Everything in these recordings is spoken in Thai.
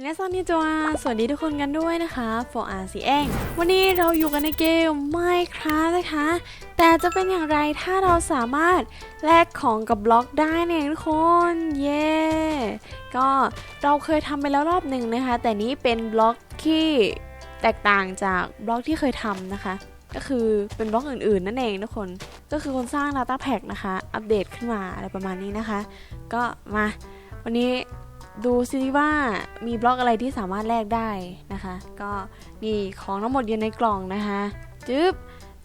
มินาซันนิจวาสวัสดีทุกคนกันด้วยนะคะฟออาซีเองวันนี้เราอยู่กันในเกม Minecraft นะคะ แต่จะเป็นอย่างไรถ้าเราสามารถแลกของกับบล็อกได้เนี่ยทุกคน เย้ก็เราเคยทำไปแล้วรอบหนึ่งนะคะ แต่นี้เป็นบล็อกที่แตกต่างจากบล็อกที่เคยทำนะคะ ก็คือเป็นบล็อกอื่นๆ นั่นเองทุกคน ก็คือคนสร้าง Data Pack นะคะ อัปเดตขึ้นมาอะไรประมาณนี้นะคะ ก็มาวันนี้ ดูซิว่ามีบล็อกอะไรที่สามารถแลกได้นะคะ ก็มีของทั้งหมดอยู่ในกล่องนะคะจึ๊บ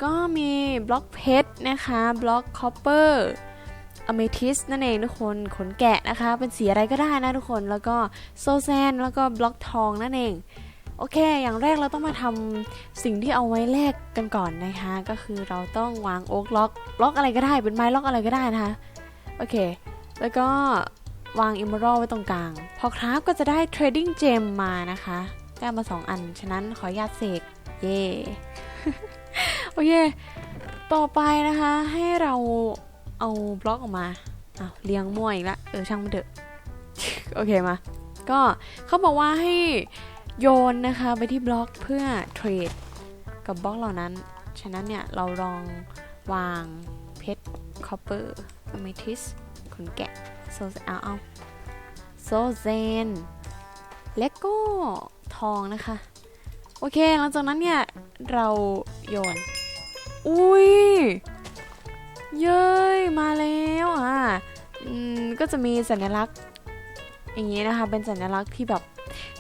ก็มีบล็อกเพชรนะคะบล็อกคอปเปอร์อเมทิสนั่นเองทุกคนขนแกะนะคะ เป็นสีอะไรก็ได้นะทุกคนแล้วก็โซแซนแล้วก็บล็อกทองนั่นเองโอเค อย่างแรกเราต้องมาทำสิ่งที่เอาไว้แลกกันก่อนนะคะ ก็คือเราต้องวางโอ๊กล็อก ล็อกอะไรก็ได้ เป็นไม้ล็อกอะไรก็ได้นะคะ โอเค แล้วก็ วางอิมเมอรัลไว้ตรงกลาง พอคราฟก็จะได้ Trading Gem มานะคะได้มา 2 อัน ฉะนั้นขออนุญาตเสก เย่โอเค ต่อไปนะคะให้เราเอาบล็อกออกมาอ้าวเรียงมั่วอีกละเออช่างมันเถอะ โอเคมา ก็เขาบอกว่าให้โยนนะคะไปที่บล็อกเพื่อเทรดกับบล็อกเหล่านั้น ฉะนั้นเนี่ยเราลองวางเพชรคอปเปอร์อเมทิสขนแกะ โซเอาเอาโซเซนเลโก้ทองนะคะ โอเคหลังจากนั้นเนี่ย เราโยน อุ้ย เย้ย มาแล้วอะอืมก็จะมีสัญลักษณ์ อย่างนี้นะคะ เป็นสัญลักษณ์ที่แบบ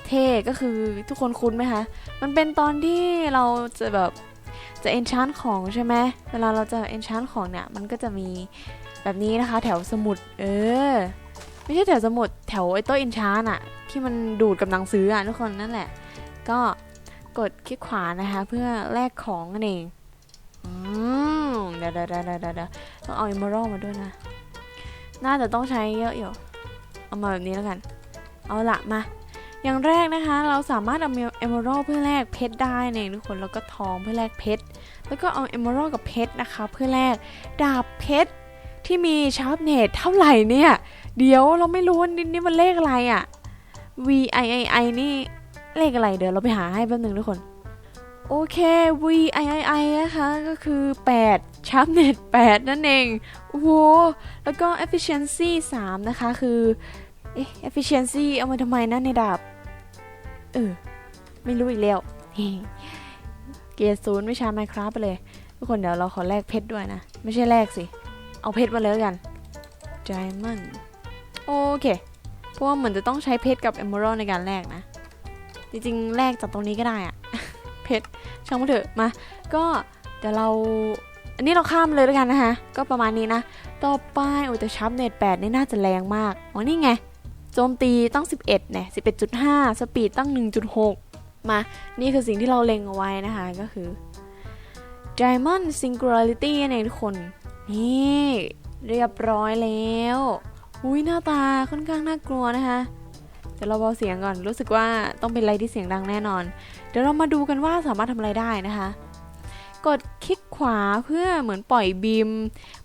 เท่ก็คือทุกคนคุ้นไหมคะ มันเป็นตอนที่เราจะแบบจะ enchant ของใช่ไหมเวลาเราจะ enchant ของเนี่ย มันก็จะมี แบบนี้นะคะ แถวสมุด เออ ไม่ใช่แถวสมุด แถวไอ้โต๊ะอินชานอะที่มันดูดกับหนังสืออะทุกคนนั่นแหละ ก็กดคลิกขวานะคะ เพื่อแลกของนั่นเองอืมเดี๋ยวเดี๋ยวเดี๋ยวเดี๋ยวต้องเอาอิมมอรัลมาด้วยนะ น่าจะต้องใช้เยอะอยู่ เอามาแบบนี้แล้วกัน เอาละมา อย่างแรกนะคะ เราสามารถเอาเอมมอรัลเพื่อแลกเพชรได้เนี่ยทุกคน แล้วก็ทองเพื่อแลกเพชร แล้วก็เอาเอมมอรัลกับเพชรนะคะ เพื่อแลกดาบเพชร ที่มีชาร์ปเนตเท่าไหร่เนี่ย เดี๋ยวเราไม่รู้นี่นี่มันเลขอะไรอะ่ะ V I I I นี่เลขอะไรเดี๋ยวเราไปหาให้แป๊บนึงทุกคน โอเค V I I I นะคะก็คือ 8 ชาร์ปเนต8นั่นเองโอ้โหแล้วก็ efficiency 3 นะคะคือเอ๊ะ efficiency เอามาทำไมนะในดาบ เออ ไม่รู้อีกแล้ว เกียร์ศูนย์วิชา Minecraft ไปเลย ทุกคนเดี๋ยวเราขอแลกเพชรด้วยนะ ไม่ใช่แลกสิ เอาเพชรมาเลยกัน Diamond โอเค เพราะว่าเหมือนจะต้องใช้เพชรกับ Emerald ในการแลกนะ จริงๆ แลกจากตรงนี้ก็ได้อะเพชรช่างมันเถอะมา ก็เดี๋ยวเรา อันนี้เราข้ามเลยแล้วกันนะคะ ก็ประมาณนี้นะ ต่อไปโอ้แต่ชับเน็ต8นี่น่าจะแรงมาก อ๋อ นี่ไง โจมตีตั้ง 11เนี่ย11.5 สปีดตั้ง 1.6 มา นี่คือสิ่งที่เราเล็งเอาไว้นะคะ ก็คือ Diamond Singularity นั่นเองทุกคน นี่เรียบร้อยแล้ว อุ้ยหน้าตาค่อนข้างน่ากลัวนะคะเดี๋ยวเราเบาเสียงก่อนรู้สึกว่าต้องเป็นอะไรที่เสียงดังแน่นอน เดี๋ยวเรามาดูกันว่าสามารถทำอะไรได้นะคะ กดคลิกขวาเพื่อเหมือนปล่อยบีม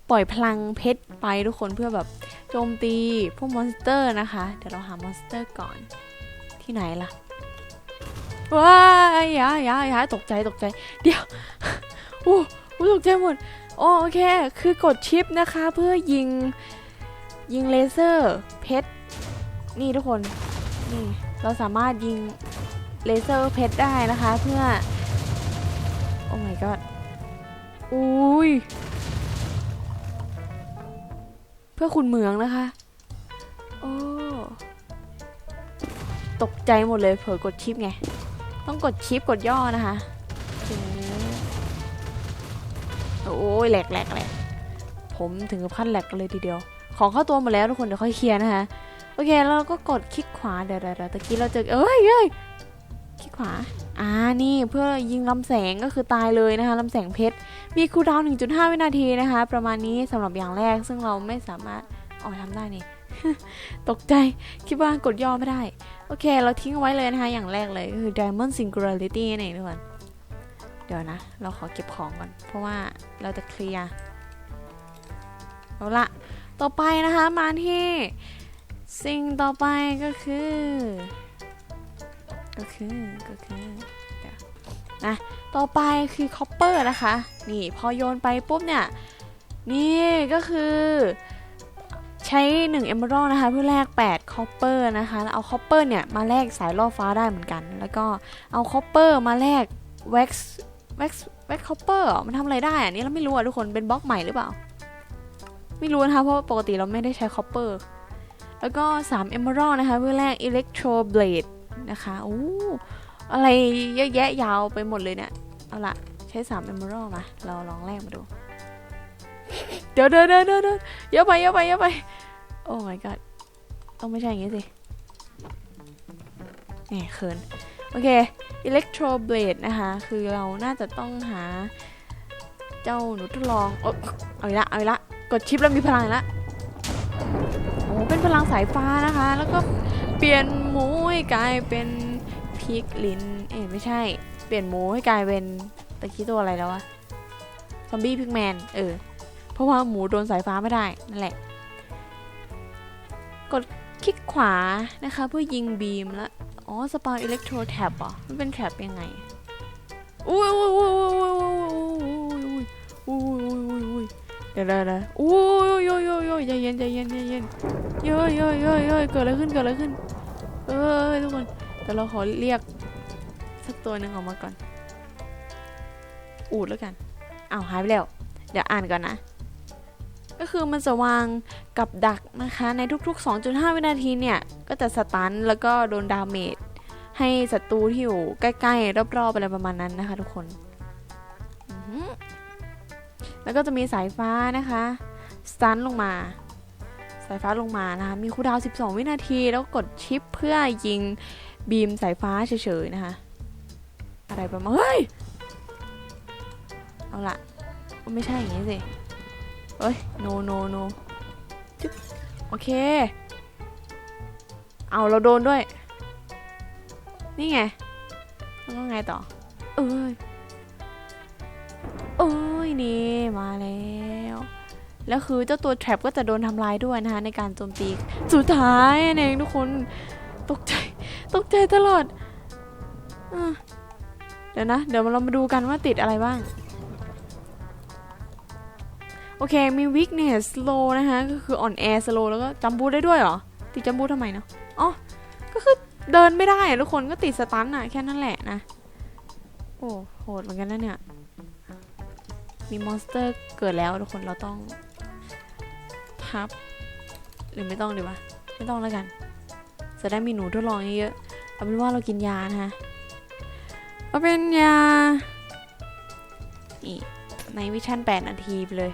ปล่อยพลังเพชรไปทุกคนเพื่อแบบโจมตีพวกมอนสเตอร์นะคะ เดี๋ยวเราหามอนสเตอร์ก่อนที่ไหนล่ะว้ายยาย่ายตกใจตกใจ เดี๋ยวโอ้ตกใจหมด โอโอเค คือกดชิปนะคะเพื่อยิง ยิงเลเซอร์เพชร นี่ทุกคน นี่ เราสามารถยิงเลเซอร์เพชรได้นะคะเพื่อ โอ้ my god อุ้ย เพื่อคุณเมืองนะคะ โอ้ ตกใจหมดเลยเผลอกดชิปไง ต้องกดชิปกดย่อนะคะ โอ้ยแหลกแหลกแหลกผมถึงกับขั้นแหลกเลยทีเดียว ของเข้าตัวหมดแล้วทุกคนเดี๋ยวค่อยเคลียร์นะคะโอเคแล้วเราก็กดคลิกขวาเดี๋ยวเดี๋ยวตะกี้เราเจอเอ้ยเอ้ยคลิกขวาอ่านี่เพื่อยิงลำแสงก็คือตายเลยนะคะลำแสงเพชรมีคูลดาวน์1.5 วินาทีนะคะ ประมาณนี้สำหรับอย่างแรกซึ่งเราไม่สามารถอ๋อทำได้นี่ตกใจคิดว่ากดย่อไม่ได้ โอเค เราทิ้งเอาไว้เลยนะคะ อย่างแรกเลยก็คือ Diamond Singularity นั่นเองทุกคน เดี๋ยวนะ เราขอเก็บของก่อน เพราะว่าเราจะเคลียร์เอาละต่อไปนะคะมาที่สิ่งต่อไปก็คือ ก็คือก็คือเดี๋ยวนะต่อไปคือคอปเปอร์นะคะ นี่พอโยนไปปุ๊บเนี่ย นี่ก็คือใช้1 Emerald นะคะเพื่อแลก8 Copper นะคะแล้วเอา Copper เนี่ยมาแลกสายล่อฟ้าได้เหมือนกัน แล้วก็เอา Copper มาแลก Wax Wax Wax Copper เหรอมันทำอะไรได้อันนี้เราไม่รู้อะทุกคนเป็นบล็อกใหม่หรือเปล่า ไม่รู้นะคะเพราะว่าปกติเราไม่ได้ใช้ Copper แล้วก็3 Emerald นะคะเพื่อแลก Electro Blade นะคะโอ้อะไรเยอะแยะยาวไปหมดเลยเนี่ย เอาละใช้3 Emerald มา เราลองแลกมาดู เดี๋ยวเดี๋ยวเดี๋ยวเดี๋ยวเยวเยอะไปเยอะไปเยอะไป โอ้ my god ต้องไม่ใช่อย่างงี้สิแหมเขิน โอเค Electro Blade นะคะ คือเราน่าจะต้องหา เจ้าหนูทดลองเอาอีกละเอาอีกละ กดชิปแล้วมีพลังละโอ้เป็นพลังสายฟ้านะคะ แล้วก็เปลี่ยนหมูให้กลายเป็นพิกลิน เอ้ยไม่ใช่ เปลี่ยนหมูให้กลายเป็นตะกี้ตัวอะไรแล้ววะ ซอมบี้พิกแมน เออ เพราะว่าหมูโดนสายฟ้าไม่ได้ นั่นแหละ กดคลิกขวานะคะ เพื่อยิงบีมแล้ว อ๋อสปาอิเล็กโทรแท็บอะมันเป็นแท็บยังไงอุ้ยอุ้ยอุ้ยอุ้ยอุ้ยอุ้ยอุ้ยอุ้ยอุ้ยอุ้ยเดี๋ยวเดี๋ยวเดี๋ยวอุ้ยอุ้ยอุ้ยอุ้ยใจเย็นใจเย็นใจเย็นเย้ยเย้ยเย้ยเย้ยเกิดอะไรขึ้นเกิดอะไรขึ้น เอ้ยทุกคนแต่เราขอเรียกสักตัวหนึ่งออกมาก่อน อูดแล้วกันอ้าวหายไปแล้ว เดี๋ยวอ่านก่อนนะ ก็คือมันจะวางกับดักนะคะ ในทุกๆ 2.5 วินาทีเนี่ย ก็จะสตันแล้วก็โดนดาเมจให้ศัตรูที่อยู่ใกล้ๆ รอบๆอะไรประมาณนั้นนะคะทุกคน แล้วก็จะมีสายฟ้านะคะสตันลงมา สายฟ้าลงมานะคะ มีคูดาว 12 วินาที แล้วกดชิปเพื่อยิงบีมสายฟ้าเฉยๆนะคะ อะไรประมาณ เฮ้ย เอาละไม่ใช่อย่างนี้สิ เอ้ย no no no จึ๊บโอเค เอาเราโดนด้วย นี่ไงแล้วก็ไงต่อ เอ้ยเอ้ยนี่มาแล้ว แล้วคือเจ้าตัว trap ก็จะโดนทำลายด้วยนะคะในการโจมตี สุดท้ายนั่เองทุกคน ตกใจ ตกใจตลอดอเดี๋ยวนะ เดี๋ยวเรามาดูกันว่าติดอะไรบ้าง โอเค มี weakness slow นะคะ ก็คืออ่อนแอ slow แล้วก็จัมบูได้ด้วยเหรอ ติดจัมบูทำไมเนาะ อ๋อ ก็คือเดินไม่ได้อะทุกคนก็ติดสตันอะแค่นั้นแหละนะ โอ้โหดเหมือนกันนะเนี่ย มีมอนสเตอร์เกิดแล้วทุกคนเราต้องทับ หรือไม่ต้องดีวะ ไม่ต้องแล้วกัน จะได้มีหนูทดลองเยอะๆเอาเป็นว่าเรากินยานะคะเอาเป็นยา นี่ในวิชั่น8นาทีไปเลย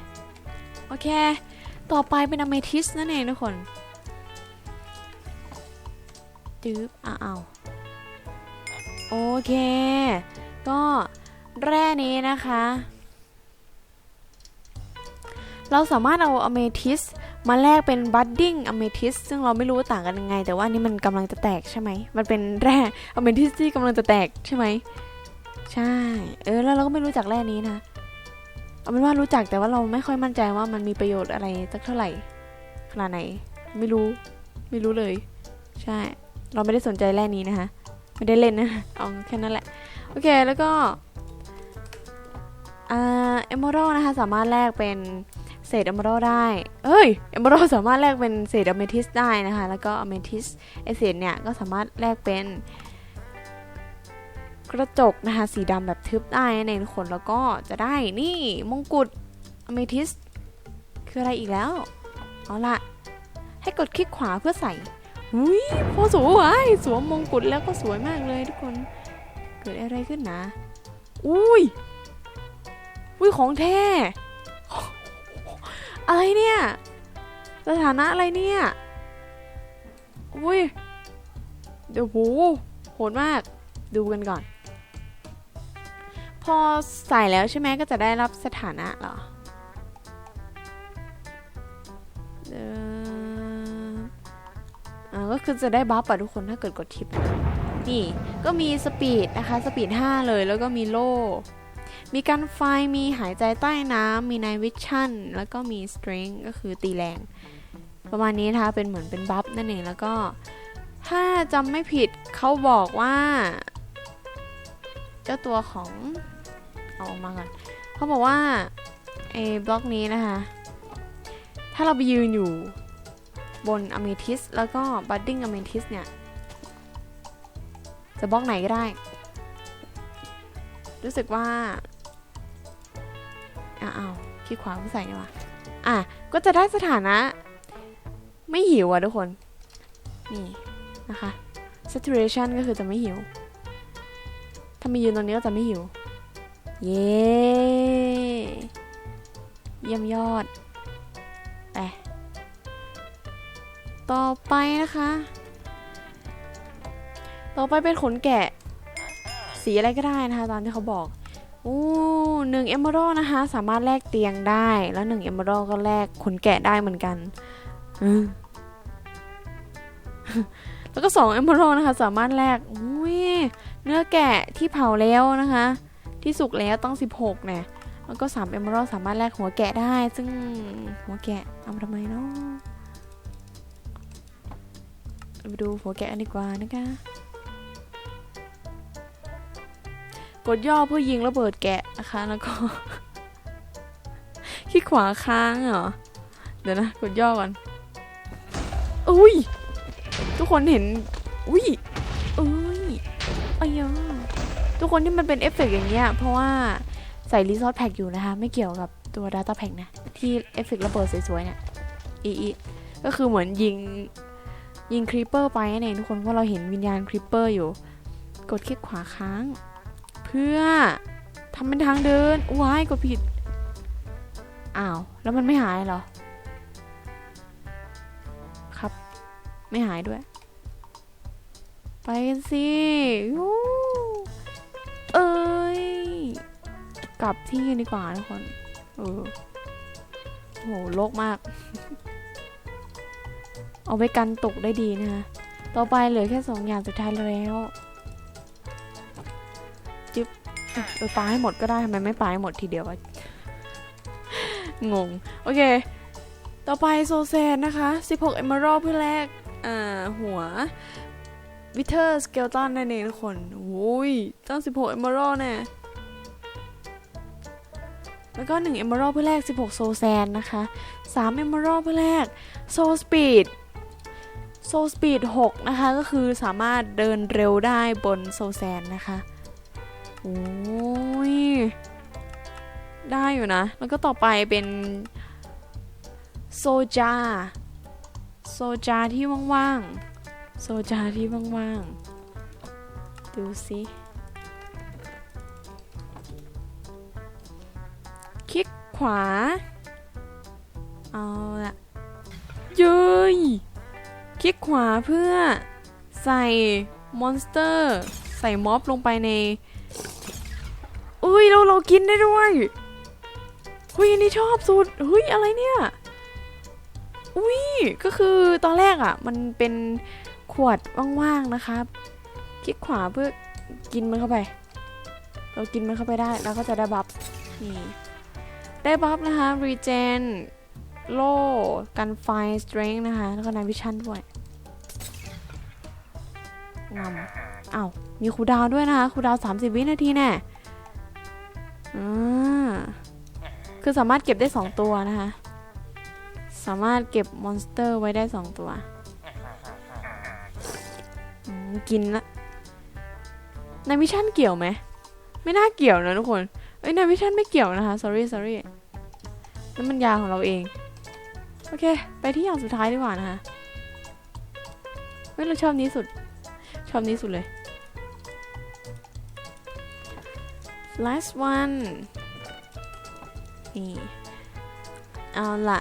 โอเค ต่อไปเป็นอเมทิสนั่นเองทุกคนจื๊บอ้าวโอเค ก็แร่นี้นะคะ เราสามารถเอาอเมทิสมาแลกเป็นบัดดิ้งอเมทิสซึ่งเราไม่รู้ว่าต่างกันยังไง แต่ว่านนี้มันกำลังจะแตกใช่ไหม มันเป็นแร่อเมทิสที่กำลังจะแตกใช่ไหม ใช่ เออ แล้วเราก็ไม่รู้จักแร่นี้นะ เอาเป็นว่ารู้จักแต่ว่าเราไม่ค่อยมั่นใจว่ามันมีประโยชน์อะไรสักเท่าไหร่ขนาดไหน ไม่รู้ ไม่รู้เลย ใช่ เราไม่ได้สนใจแร่นี้นะคะไม่ได้เล่นนะเอาแค่นั้นแหละ โอเคแล้วก็อ่าเอมเมอรัลนะคะ สามารถแลกเป็นเศษเอมเมอรัลได้เอ้ยเอมเมอรัลสามารถแลกเป็นเศษอเมทิสได้นะคะ แล้วก็อเมทิสไอเศษเนี่ยก็สามารถแลกเป็น กระจกนะคะสีดำแบบทึบได้นั่นเองทุกคนแล้วก็จะได้นี่มงกุฎอเมทิสคืออะไรอีกแล้ว เอาละให้กดคลิกขวาเพื่อใส่หุยพอสวยสวมมงกุฎแล้วก็สวยมากเลยทุกคน เกิดอะไรขึ้นนะ อุ้ยอุ้ยของแท้ อะไรเนี่ย สถานะอะไรเนี่ย อุ้ยเดี๋ยวโหโหดมาก ดูกันก่อน พอใส่แล้วใช่ไหมก็จะได้รับสถานะเหรออ่ออ่าก็คือจะได้บัฟอะทุกคนถ้าเกิดกดทิป นี่ก็มีสปีดนะคะสปีด 5 เลยแล้วก็มีโล่ มีการไฟมีหายใจใต้น้ำมีไนวิชั่นแล้วก็มีสตริงก็คือตีแรง ประมาณนี้นะคะเป็นเหมือนเป็นบัฟนั่นเองแล้วก็ ถ้าจำไม่ผิดเขาบอกว่า เจ้าตัวของ เอาออกมาก่อนเขาบอกว่าไอ้บล็อกนี้นะคะ ถ้าเราไปยืนอยู่บนอเมทิสแล้วก็บัดดิ้งอเมทิสเนี่ย จะบล็อกไหนก็ได้ รู้สึกว่าอ้าวคลิกขวาไม่ใส่นี่หว่าอะ ก็จะได้สถานะ ไม่หิวอะทุกคน นี่นะคะ saturation ก็คือจะไม่หิว ถ้ามายืนตรงนี้ก็จะไม่หิว เย้เยี่ยมยอดไปต่อไปนะคะ ต่อไปเป็นขนแกะ สีอะไรก็ได้นะคะ ตามที่เขาบอกโอ้หนึ่งเอมเบอรนะคะ สามารถแลกเตียงได้ แล้วหนึ่งเอมเบอรก็แลกขนแกะได้เหมือนกันแล้วก็2 Emerald นะคะ สามารถแลกอุ้ยเนื้อแกะที่เผาแล้วนะคะ ที่สุกแล้วต้อง 16เนี่ยแล้วก็3 Emerald สามารถแลกหัวแกะได้ ซึ่งหัวแกะเอามาทำไมเนาะไปดูหัวแกะกันดีกว่านะคะ กดย่อเพื่อยิงระเบิดแกะนะคะ แล้วก็คลิกขวาค้างเหรอ เดี๋ยวนะ กดย่อก่อน อุ้ย ทุกคนเห็น อุ้ย ทุกคนที่มันเป็นเอฟเฟกต์อย่างเงี้ยเพราะว่าใส่รีซอสแพ็กอยู่นะคะ ไม่เกี่ยวกับตัว Data Pack นะ ที่เอฟเฟกต์ระเบิดสวยๆเนี่ยอีอีก็คือเหมือนยิงยิงครีปเปอร์ไปนั่นเองทุกคนเพราะเราเห็นวิญญาณครีปเปอร์อยู่ กดคลิกขวาค้าง เพื่อทำเป็นทางเดินว้ายกดผิด อ้าว แล้วมันไม่หายเหรอ ครับ ไม่หายด้วย ไปกันสิ กลับที่ดีกว่าทุกคน เออโหโลกมาก เอาไว้กันตกได้ดีนะคะ ต่อไปเหลือแค่สองอย่างสุดท้ายแล้วจิ๊บอะเออปาให้หมดก็ได้ทำไมไม่ปาให้หมดทีเดียววะ งง โอเค ต่อไปโซเซนนะคะ 16 Emerald เพื่อแลกอ่า หัววิเทอร์สเกลตันนั่นเองทุกคนโอ้ยตั้ง16 Emerald แน่ แล้วก็ 1 Emerald เพื่อแลก 16 โซแซนนะคะ 3 Emerald เพื่อแลกโซสปีดโซสปีด6นะคะ ก็คือสามารถเดินเร็วได้บนโซแซนนะคะ โอ้ย ได้อยู่นะ แล้วก็ต่อไปเป็นโซจา โซจาที่ว่างๆ โซจาที่ว่างๆ ดูสิ ลิกขวา เอาละย้ยคลิกขวาเพื่อใส่มอนสเตอร์ ใส่ม็อบลงไปใน อุ้ยเราเรากินได้ด้วยเฮ้ยอันนี่ชอบสุดเฮ้ยอะไรเนี่ย อุ้ยก็คือตอนแรกอะ่ะ มันเป็นขวดว่างๆนะคะคลิกขวาเพื่อกินมันเข้าไป เรากินมันเข้าไปได้ แล้วก็จะได้บัฟนี่ ได้บัฟนะคะ regen โล่กันไฟ strength นะคะ แล้วก็นายวิชั่นด้วยงำอ้าว มีคูดาวด้วยนะคะ คูดาว 30 วินาทีแน่อ่าคือสามารถเก็บได้ 2 ตัวนะคะ สามารถเก็บมอนสเตอร์ไว้ได้ 2 ตัว กินละนายวิชั่นเกี่ยวไหม ไม่น่าเกี่ยวนะทุกคน อ้ยนายวิชันไม่เกี่ยวนะคะ sorry sorry นั่นมันยาของเราเอง โอเค ไปที่อย่างสุดท้ายดีกว่านะคะเฮ้ยเราชอบนี้สุด ชอบนี้สุดเลย last one นี่ เอาละ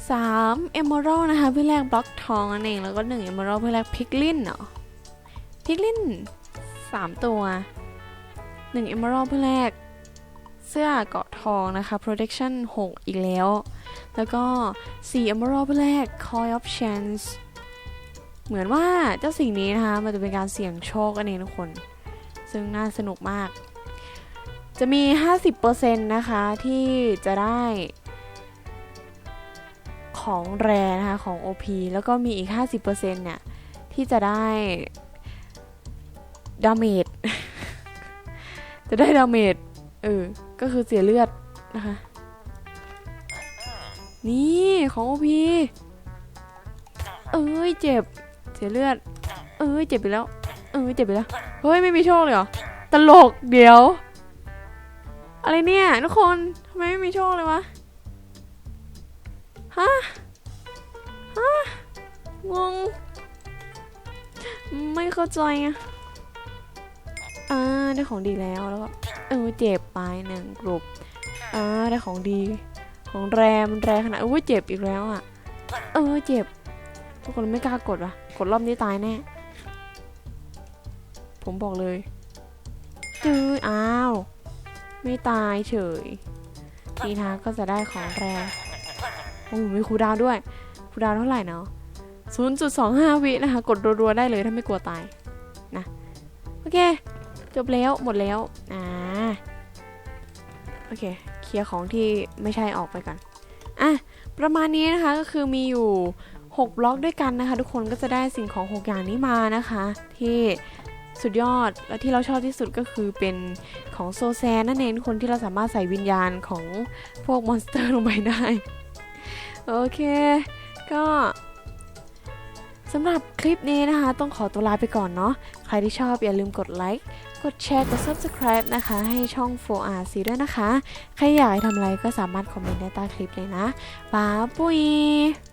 3 Emerald นะคะ เพื่อแลกบล็อกทองนั่นเอง แล้วก็ 1 Emerald เพื่อแลกพิกลินเนาะพิกลิน3 ตัว 1 Emerald เพื่อแลกเสื้อเกาะทองนะคะ protection 6 อีกแล้ว แล้วก็ 4 Emerald เพื่อแลก coin of chance เหมือนว่าเจ้าสิ่งนี้นะคะ มันจะเป็นการเสี่ยงโชคกันเองทุกคน ซึ่งน่าสนุกมาก จะมี 50%นะคะที่จะได้ของแรนะคะของ OP แล้วก็มีอีก 50%เนี่ย ที่จะได้ดาเมจ จะได้ดาเมจเออ ก็คือเสียเลือดนะคะ นี่ของโอพีเอ้ยเจ็บ เสียเลือด เอ้ยเจ็บไปแล้ว เอ้ยเจ็บไปแล้ว เฮ้ยไม่มีโชคเลยเหรอ ตลกเดี๋ยว อะไรเนี่ยทุกคนทำไมไม่มีโชคเลยวะ ฮะ ฮะ งง ไม่เข้าใจอะ อ่าได้ของดีแล้วแล้วก็เออเจ็บไปหนึ่งกลุ่มอ่าได้ของดี ของแรมแรงขนาดอุ้ยเจ็บอีกแล้วอะ เออเจ็บ ทุกคนไม่กล้ากดวะกดรอบนี้ตายแน่ ผมบอกเลยจื้ออ้าว ไม่ตายเฉย ทีทาก็จะได้ของแรงโอ้มีคูดาวด้วยคูดาวเท่าไหร่เนาะ0.25 วินะคะ กดรัวๆได้เลยถ้าไม่กลัวตายนะ โอเค จบแล้วหมดแล้ว อ่า โอเค เคลียร์ของที่ไม่ใช่ออกไปก่อน อะ ประมาณนี้นะคะก็คือมีอยู่ 6 บล็อกด้วยกันนะคะ ทุกคนก็จะได้สิ่งของ 6 อย่างนี้มานะคะ ที่สุดยอดและที่เราชอบที่สุดก็คือเป็นของโซแซนนั่นเองคนที่เราสามารถใส่วิญญาณของพวกมอนสเตอร์ลงไปได้ โอเค ก็สำหรับคลิปนี้นะคะ ต้องขอตัวลาไปก่อนเนาะใครที่ชอบอย่าลืมกดไลค์ กดแชร์ กด subscribe นะคะ ให้ช่อง 4RC ด้วยนะคะ ใครอยากให้ทำอะไรก็สามารถคอมเมนต์ได้ใต้คลิปเลยนะป้าปุย